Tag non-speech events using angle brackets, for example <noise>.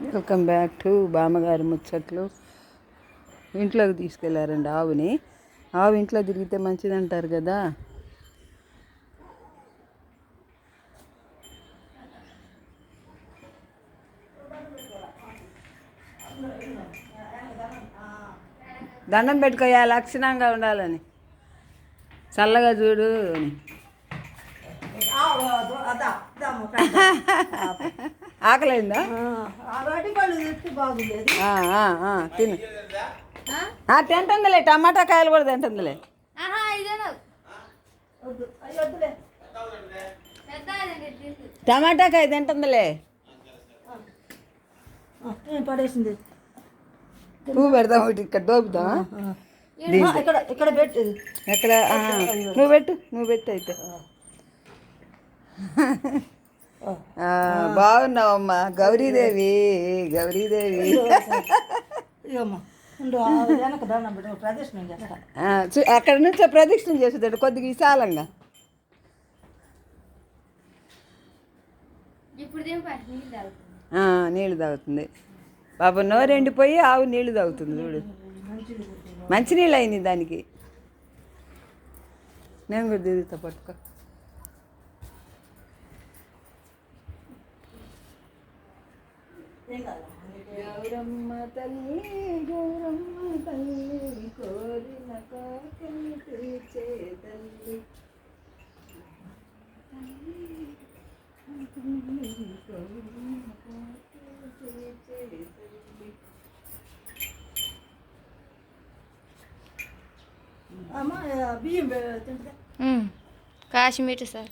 Welcome back to బామ్మగారి ముచ్చట్లు. ఇంట్లోకి తీసుకెళ్ళారండి ఆవుని. ఆవు ఇంట్లో తిరిగితే మంచిది అంటారు కదా. దండం పెట్టుకోయా లక్షణంగా ఉండాలని. చల్లగా చూడు అని. ఆకలిందా? తిను. ఆ, తింటుందిలే టమాటా కాయలు కూడా తింటుందిలే. టమాటా కాయ తింటుందిలే. పడేసింది. పువ్వు పెడదాం ఒకటి ఇక్కడ దోపుదాం ఆ, ఇక్కడ ఇక్కడ పెట్టేది ఎక్కడ? నువ్వు పెట్టు నువ్వు పెట్టు అయితే. <laughs> బాగున్నావమ్మా. గౌరీదేవి గౌరీదేవి. అక్కడ నుంచి ప్రదక్షిణ చేసేదాడు కొద్దిగా విశాలంగా నీళ్ళు తాగుతుంది. నీళ్ళు పాప నోరు ఎండిపోయి ఆవు నీళ్ళు తాగుతుంది చూడు. మంచినీళ్ళు అయింది దానికి. నేను కూడా తిరుగుతా పట్టుకో ఏం కాదు గౌరమ్మ తల్లి గౌరమ్మ తల్లి కోరిన కోరికలు తీర్చే తల్లి అమ్మ బియ్యం కాశ్మీర్ సార్.